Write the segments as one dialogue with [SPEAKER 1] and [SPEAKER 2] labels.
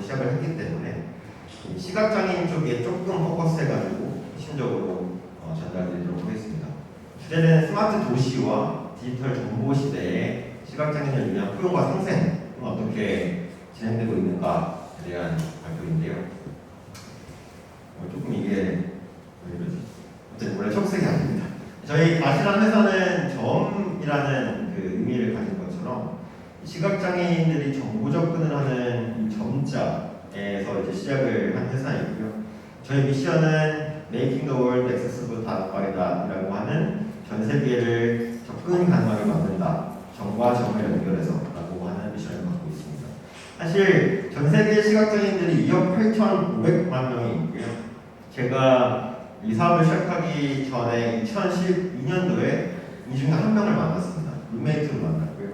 [SPEAKER 1] 시작을 했기 때문에 이 시각장애인 쪽에 조금 포커스해가지고 핵심적으로 어, 전달드리도록 하겠습니다. 주제는 스마트 도시와 디지털 정보 시대에 시각장애인을 위한 포용과 상생은 어떻게 진행되고 있는가에 대한 발표인데요. 어, 조금 이게? 어쨌든 원래 촉색이 아닙니다. 저희 다시란 회사는 점이라는 그 의미를 가진 것처럼 시각장애인들이 정보 접근을 하는 이제 시작을 한 회사이고요. 저희 미션은 Making the World Accessible By다라고 하는 전 세계를 접근 가능하게 만든다. 정과 정을 연결해서라고 하는 미션을 갖고 있습니다. 사실 전 세계 시각장애인들이 2억 8,500만 명이 있고요. 제가 이 사업을 시작하기 전에 2012년도에 이 중에 한 명을 만났습니다. 룸메이트로 만났고요.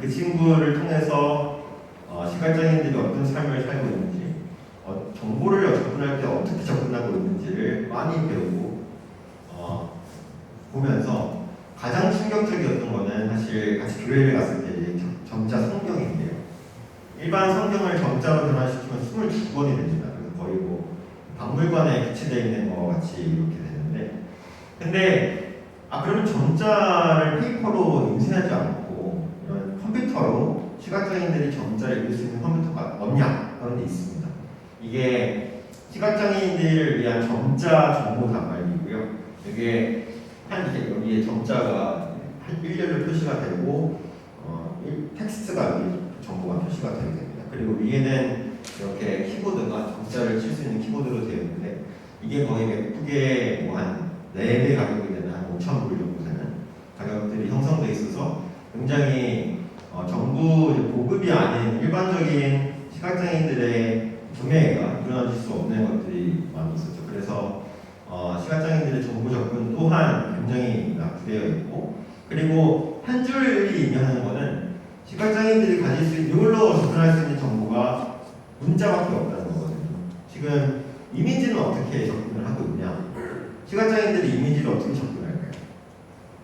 [SPEAKER 1] 그 친구를 통해서 어, 시각장애인들이 어떤 삶을 살고 있는지, 어, 정보를 접근할 때 어떻게 접근하고 있는지를 많이 배우고 어, 보면서 가장 충격적이었던 거는 사실 같이 교회를 갔을 때 점자 성경인데요. 일반 성경을 점자로 변환시키면 22권이 됩니다. 거의 뭐 박물관에 비치되어 있는 것 같이 이렇게 되는데 근데 아 그러면 점자를 페이퍼로 인쇄하지 않고 이런 컴퓨터로 시각장애인들이 점자를 읽을 수 있는 컴퓨터가 없냐? 이게 시각장애인들을 위한 점자 정보 단말기고요. 이게 한 이렇게 여기에 점자가 한 일렬로 표시가 되고 어, 일- 텍스트가 정보가 표시가 되게 됩니다. 그리고 위에는 이렇게 키보드가 점자를 칠 수 있는 키보드로 되어 있는데 이게 거의 맥북의 뭐한 4배 가격이 되는 한 5천 불 정도 되는 가격들이 형성돼 있어서 굉장히 어, 정부 보급이 아닌 일반적인 시각장애인들의 구매가 일어나질 수 없는 것들이 많이 있었죠. 그래서 어, 시각장애인들의 정보 접근 또한 굉장히 낙후되어 있고 그리고 한 줄이 의미하는 거는 시각장애인들이 가질 수 있는 이걸로 접근할 수 있는 정보가 문자밖에 없다는 거거든요. 지금 이미지는 어떻게 접근을 하고 있냐? 시각장애인들이 이미지를 어떻게 접근할까요?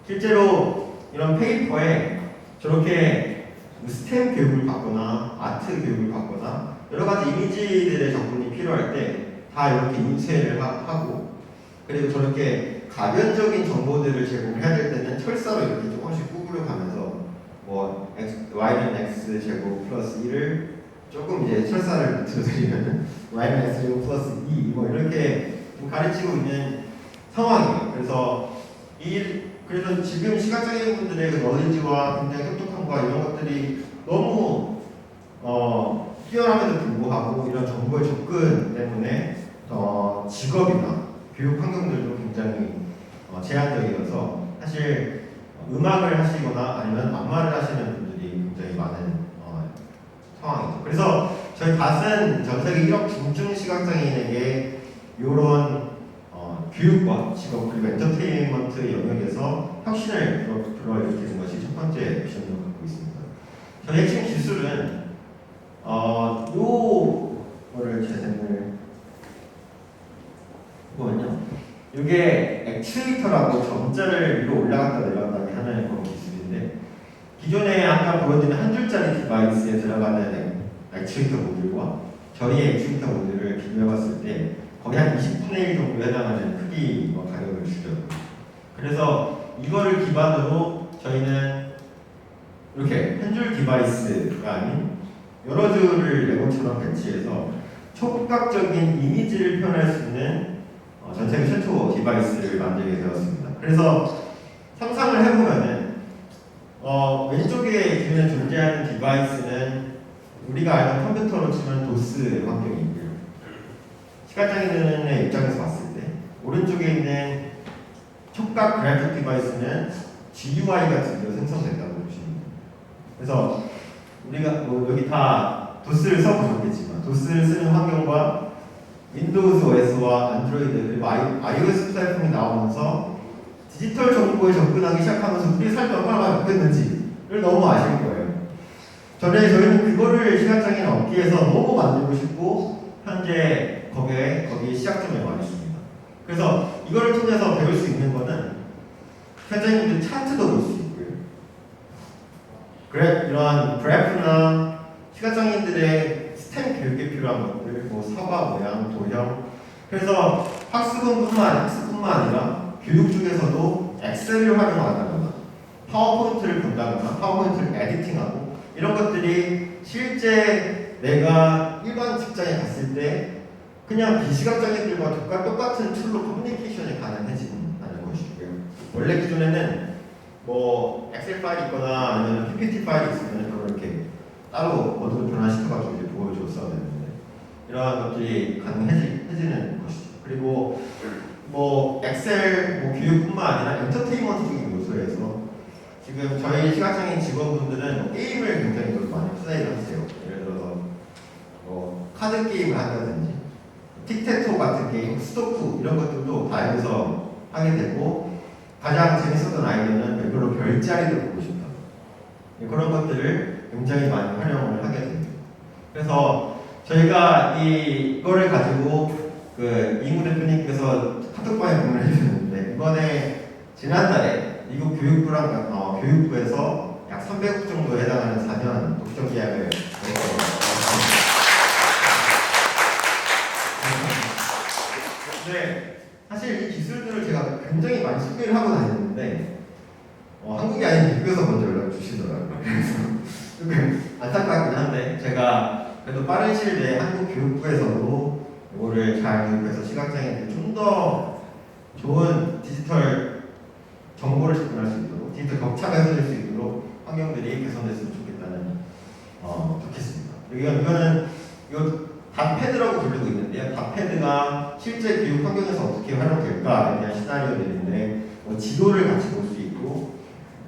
[SPEAKER 1] 실제로 이런 페이퍼에 저렇게 스템 교육을 받거나 아트 교육을 받거나 여러 가지 이미지들의 접근이 필요할 때 다 이렇게 인쇄를 하- 하고 그리고 저렇게 가변적인 정보들을 제공해야 될 때는 철사로 이렇게 조금씩 구부려 가면서 뭐 x, y는 x 제곱 플러스 1을 조금 이제 철사를 들이면 y는 x 제곱 플러스 2 뭐 이렇게 좀 가르치고 있는 상황이에요. 그래서 이 그래서 지금 시각장애인 분들의 그 너리지와 굉장히 똑똑함과 이런 것들이 너무 어, 뛰어남에도 불구하고 이런 정보의 접근 때문에 어, 직업이나 교육 환경들도 굉장히 어, 제한적이어서 사실 음악을 하시거나 아니면 안마를 하시는 분들이 굉장히 많은 어, 상황이죠. 그래서 저희 닷은 전 세계 1억 중증 시각장애인에게 이런 어, 교육과 직업 그리고 엔터테인먼트 영역에서 혁신을 불러, 불러일으키는 것이 첫 번째 미션으로 갖고 있습니다. 저희 핵심 기술은 어, 요 거를 재생을 보면요. 이게 액추에이터라고 점자를 위로 올라갔다 내려갔다 하는 그런 기술인데 기존에 아까 보여드린 한 줄짜리 디바이스에 들어가는 액추에이터 모듈과 저희의 액추에이터 모듈을 비교해봤을 때 거의 한 20분의 1 정도 해당하는 크기와 가격을 줄여요. 그래서 이거를 기반으로 저희는 이렇게 한 줄 디바이스가 아닌 여러 줄을 레고처럼 배치해서 촉각적인 이미지를 표현할 수 있는 어, 전 세계 최초 디바이스를 만들게 되었습니다. 그래서 상상을 해보면은 어, 왼쪽에 기존에 존재하는 디바이스는 우리가 알던 컴퓨터로 치면 도스 환경이고요. 시각장애인의 입장에서 봤을 때 오른쪽에 있는 촉각 그래픽 디바이스는 GUI가 드디어 생성됐다고 보시면 됩니다. 그래서 우리가 뭐 여기 다 도스를 써보셨겠지만 도스를 쓰는 환경과 윈도우즈 OS와 안드로이드 그리고 iOS 플랫폼이 나오면서 디지털 정보에 접근하기 시작하면서 우리 삶이 얼마나 바뀌었는지를 너무 아실 거예요. 전에 저희는 그거를 시각장애인 업계에서 너무 만들고 싶고 한 현재 거기에 거기 시작점에 와 있습니다. 그래서 이거를 통해서 배울 수 있는 거는 현장님들 차트도 볼 수 있고요. 그래 이러한 그래프나 시각장애인들의 스템 교육에 필요한 것들, 뭐 사과 모양, 도형. 그래서 학습은뿐만 학습뿐만 아니라 교육 중에서도 엑셀을 활용한다거나 파워포인트를 본다거나 파워포인트를 에디팅하고 이런 것들이 실제 내가 일반 직장에 갔을 때 그냥 비시각장애인들과 똑같- 똑같은 툴로 커뮤니케이션이 가능해진다는 것이고요. 원래 기존에는 뭐 엑셀 파일이 있거나 아니면 PPT 파일이 있으면 그걸 이렇게 따로 어디로 변환시켜가지고 이제 보여줬어야 되는데 이러한 것들이 가능해지는 것이죠. 그리고 뭐 엑셀 뭐 교육뿐만 아니라 엔터테인먼트적인 요소에서 지금 저희 시각장애인 직원분들은 뭐 게임을 굉장히 좀 많이 플레이를 하세요. 예를 들어서 뭐 카드 게임을 한다든지 틱테토 같은 게임, 스토크 이런 것들도 다 여기서 하게 되고 가장 재밌었던 아이디어는 이걸로 별자리를 보고 싶다. 네, 그런 것들을 굉장히 많이 활용을 하게 됩니다. 그래서 저희가 이- 이거를 가지고 그 이무 대표님께서 카톡방에 문을 해주셨는데 이번에 지난달에 미국 교육부랑 어, 교육부에서 약 300억 정도에 해당하는 4년 독점 계약을 네, 사실 이 기술들을 제가 굉장히 많이 소개를 하고 다녔는데 어, 한국이 아닌 미국에서 먼저 연락 주시더라고요. 그래서 조금 안타깝긴 한데 제가 그래도 빠른 시일 내에 한국 교육부에서도 이거를 잘 교육해서 시각장애인들 좀 더 좋은 디지털 정보를 접근할 수 있도록 디지털 격차가 해소될 수 있도록 환경들이 개선됐으면 좋겠다는 어, 좋겠습니다. 이거는 이거 답패드라고 부르고 있는데요. 답패드가 실제 교육 환경에서 어떻게 활용될까에 대한 시나리오들인데 뭐 지도를 같이 볼 수 있고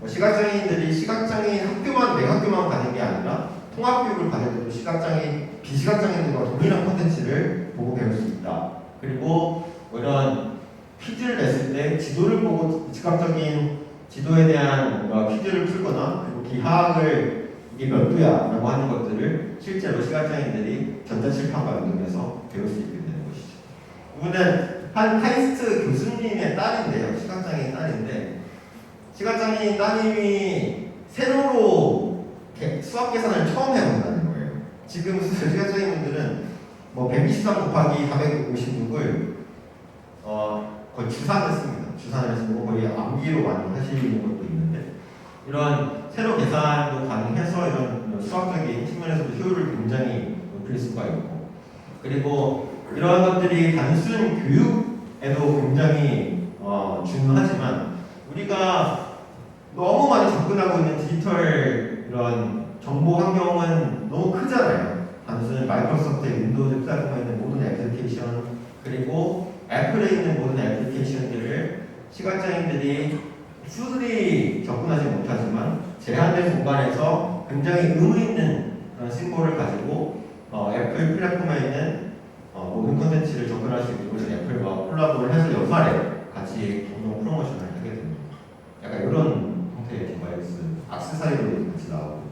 [SPEAKER 1] 뭐 시각장애인들이 시각장애인 학교만 내 학교만 가는 게 아니라 통합교육을 받을 때도 시각장애인 비시각장애인들과 동일한 콘텐츠를 보고 배울 수 있다. 그리고 뭐 이런 퀴즈를 냈을 때 지도를 보고 즉각적인 지도에 대한 뭔가 퀴즈를 풀거나 그리고 기하학을 이게 몇 도야 라고 하는 것들을 실제로 시각장애인들이 전자칠판과 연동해서 배울 수 있게 되는 것이죠. 이분은 한 카이스트 교수님의 딸인데요. 시각장애인 딸인데 시각장애인 따님이 세로로 개- 수학 계산을 처음 해본다는 거예요. 지금 시각장애인 분들은 뭐 123 곱하기 456을 어, 거의 주산을 씁니다. 주산을 쓰고 거의 암기로 많이 하시는 것도 있는데 이런 세로 계산도 가능해서 이런, 이런 수학적인 측면에서도 효율을 굉장히 높일 수가 있고 그리고 이러한 것들이 단순 교육에도 굉장히 어, 중요하지만 우리가 너무 많이 접근하고 있는 디지털 이런 정보 환경은 너무 크잖아요. 단순히 마이크로소프트의 윈도우즈 플랫폼에 있는 모든 애플리케이션 그리고 애플에 있는 모든 애플리케이션들을 시각장애인들이 수들이 접근하지 못하지만 제한된 공간에서 굉장히 의미 있는 그런 심볼을 가지고 어, 애플 플랫폼에 있는 어, 모든 콘텐츠를 접근할 수 있도록 애플과 콜라보를 해서 연말에 같이 공동 프로모션을 하게 됩니다. 약간 이런 형태의 디바이스, 악세사리로 같이 나오고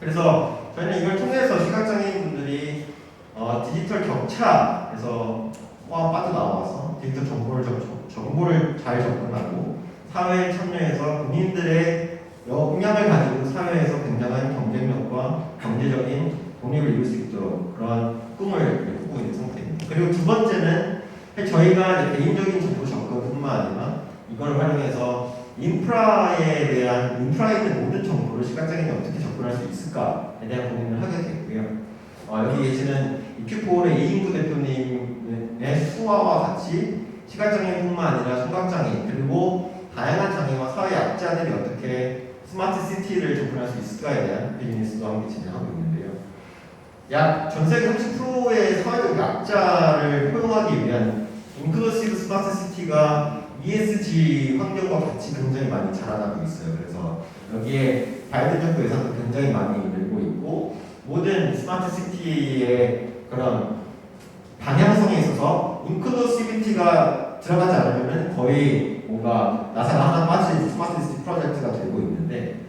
[SPEAKER 1] 그래서 저희는 이걸 통해서 시각장애인 분들이 어, 디지털 격차에서 와 빠져나와서 디지털 정보를 접, 정보를 잘 접근하고 사회에 참여해서 본인들의 역량을 가지고 사회에서 굉장한 경쟁력과 경제적인 독립을 이룰 수 있도록 그런 꿈을 꾸고 있는 상태입니다. 그리고 두 번째는 저희가 개인적인 정보 접근뿐만 아니라 이걸 활용해서 인프라에 대한 인프라에 있는 모든 정보를 시각장애인이 어떻게 접근할 수 있을까에 대한 고민을 하게 됐고요. 어, 여기 계시는 이큐폴의 이인구 대표님의 수화와 같이 시각장애인뿐만 아니라 청각장애인 그리고 다양한 장애와 사회 약자들이 어떻게 스마트 시티를 접근할 수 있을까에 대한 비즈니스도 함께 진행하고 있는데요. 약 전 세계 30%의 사회적 약자를 포용하기 위한 인클루시브 스마트 시티가 ESG 환경과 같이 굉장히 많이 자라나고 있어요. 그래서 여기에 바이든 정부 예산도 굉장히 많이 늘고 있고 모든 스마트 시티의 그런 방향성에 있어서 인클루시비티가 들어가지 않으면 거의 뭔가 나사가 하나 빠진 스마트 시티 프로젝트가 되고 있는 데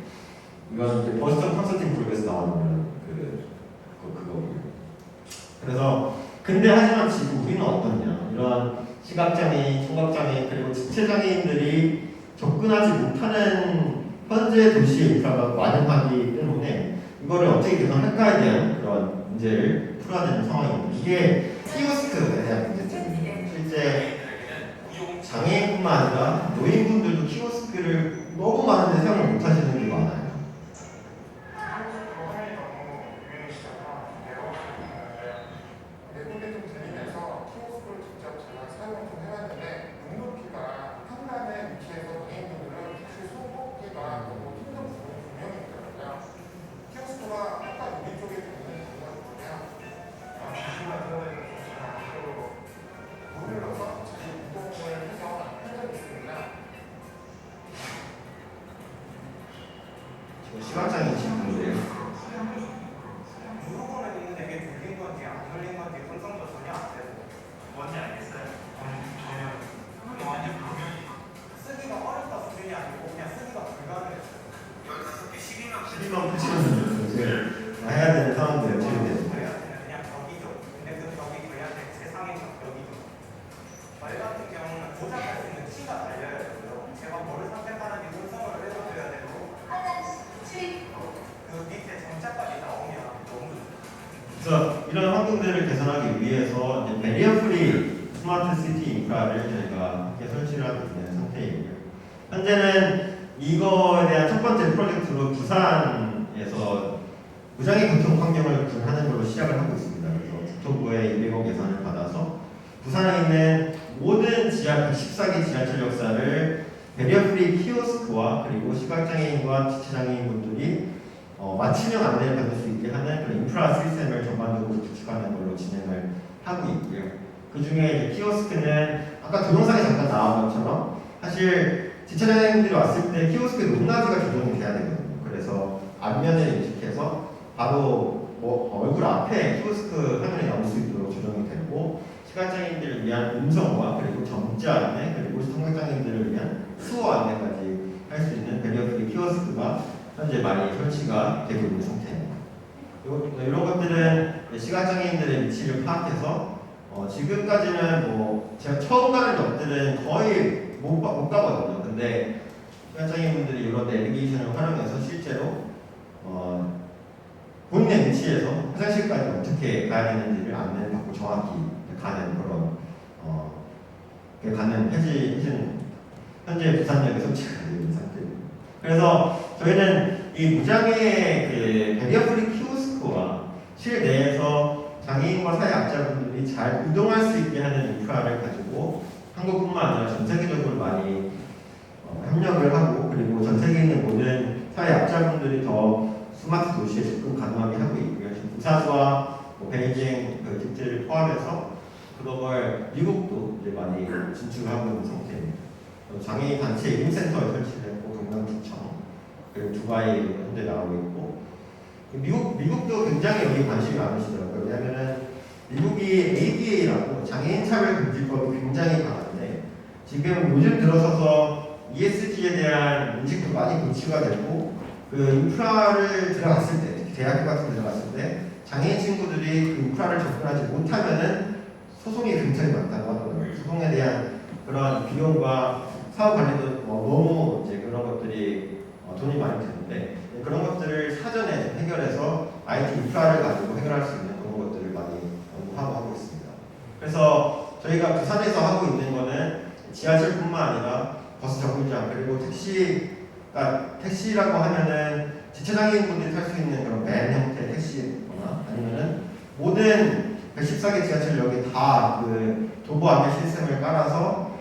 [SPEAKER 1] 이건 이제 버스턴 컨설팅 그룹에서 나오는 그, 그 그거고요. 그래서 근데 하지만 지금 우리는 어떻냐 이런 시각장애인, 청각장애인 그리고 지체장애인들이 접근하지 못하는 현재 도시 인프라가 많음하기 때문에 이거를 어떻게 개선할까에 대한 그런 문제를 풀어야 되는 상황입니다. 이게 키오스크에 대한 문제점. 실제 장애인뿐만 아니라 노인분들도 키오스크를 너무 많은데 사용을 못 하시는
[SPEAKER 2] 12만
[SPEAKER 1] 12만 8천 원 이제 해야 되는 상황들이 지금
[SPEAKER 2] 저희한테는 그냥 벽이죠. 근데 그 벽이 저희한테 세상의 벽이죠. 저희 같은 경우는 조작할 수 있는 키가 달려야 되고요 제가 뭘 선택하는지 분석을 해줘야 되고 그 밑에 정자까지 나오면 너무
[SPEAKER 1] 그래서 이런 환경들을 개선하기 위해서 이제 베리어 프리 스마트 시티 인프라를 저희가 함께 설치를 하고 있는 상태이고요. 현재는 이거에 대한 첫 번째 프로젝트로 부산에서 무장애 교통 환경을 구현하는 걸로 시작을 하고 있습니다. 그래서 국토부의 200억 예산을 받아서 부산에 있는 모든 지하 114개 지하철 역사를 베리어 프리 키오스크와 그리고 시각장애인과 지체장애인 분들이 어, 맞춤형 안내를 받을 수 있게 하는 그런 인프라 시스템을 전반적으로 구축하는 걸로 진행을 하고 있고요. 그 중에 키오스크는 아까 동영상에 잠깐 나온 것처럼 사실 지체장애인들이 왔을 때 키오스크 높낮이가 조정이 돼야 되거든요. 그래서 앞면을 인식해서 바로 뭐 얼굴 앞에 키오스크 화면이 나올 수 있도록 조정이 되고 시각장애인들을 위한 음성과 그리고 정자 안내 그리고 청각장애인들을 위한 수어 안내까지 할 수 있는 배리어프리 키오스크가 현재 많이 설치가 되고 있는 상태입니다. 요- 이런 것들은 시각장애인들의 위치를 파악해서 어, 지금까지는 뭐 제가 처음 가는 역들은 거의 못, 가- 못 가거든요. 근데 시각장애인분들이 이런 내비게이션을 활용해서 실제로 어, 위치에서 화장실까지 어떻게 가야 되는지를 안내를 받고 정확히 가는 그런 어, 가는 해지 해지는 현재 부산역에 설치가 되어 있는 상태입니다. 그래서 저희는 이 무장의 그 베리어프리 키오스크와 실내에서 장애인과 사회 약자분들이 잘 이동할 수 있게 하는 인프라를 가지고 한국뿐만 아니라 전 세계적으로 많이 어, 협력을 하고 그리고 전 세계에 있는 모든 사회 약자분들이 더 스마트 도시에 접근 가능하게 하고 있고요. 지금 부산과 뭐 베이징 그 집들을 포함해서 글로벌 미국도 이제 많이 진출하고 있는 상태입니다. 어, 장애인 단체 이름센터를 설치를 했고 경남지청 그리고 두바이 현재 나오고 있고 미국 미국도 굉장히 여기 관심이 많으시더라고요. 왜냐하면은 미국이 ADA라고 장애인 차별 금지법이 굉장히 강한데 지금 요즘 들어서서 ESG에 대한 인식도 많이 고치가 되고 그 인프라를 들어갔을 때 특히 대학교 같은 데 들어갔을 때 장애인 친구들이 그 인프라를 접근하지 못하면은 소송이 굉장히 많다고 하더라고요. 소송에 대한 그런 비용과 사업 관리도 뭐 너무 이제 그런 것들이 어, 돈이 많이 드는데 그런 것들을 사전에 해결해서 IT 인프라를 가지고 해결할 수 있는 그런 것들을 많이 연구하고 하고 있습니다. 그래서 저희가 부산에서 하고 있는 거는 지하철뿐만 아니라 버스 정류장 그리고 택시 가 택시라고 하면은 지체장애인 분들이 탈 수 있는 그런 밴 형태의 택시거나 아니면은 모든 114개 지하철역에 다그 도보 안내 시스템을 깔아서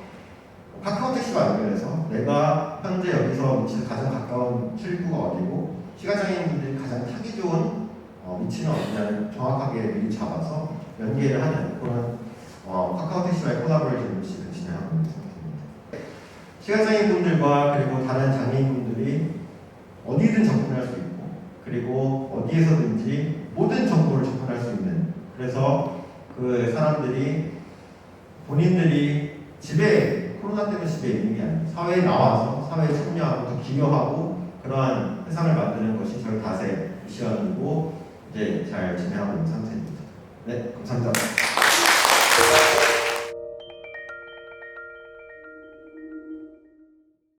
[SPEAKER 1] 카카오 택시가 연결해서 내가 현재 여기서 위치에서 가장 가까운 출구가 어디고 시각장애인 분들이 가장 타기 좋은 어, 위치는 어디냐를 정확하게 미리 잡아서 연계를 하는 그런 어, 카카오 택시와의 콜라보레이션을 지금 진행하고 있는 상태입니다. 시각장애인 분들과 그리고 다른 장애인분들이 어디든 접근할 수 있고 그리고 어디에서든지 모든 정보를 접근할 수 있는 그래서 그 사람들이 본인들이 집에 코로나 때문에 집에 있는 게 아니고 사회에 나와서 사회에 참여하고 더 기여하고 그러한 세상을 만드는 것이 저희 다세 미션이고 이제 잘 진행하고 있는 상태입니다. 네, 감사합니다.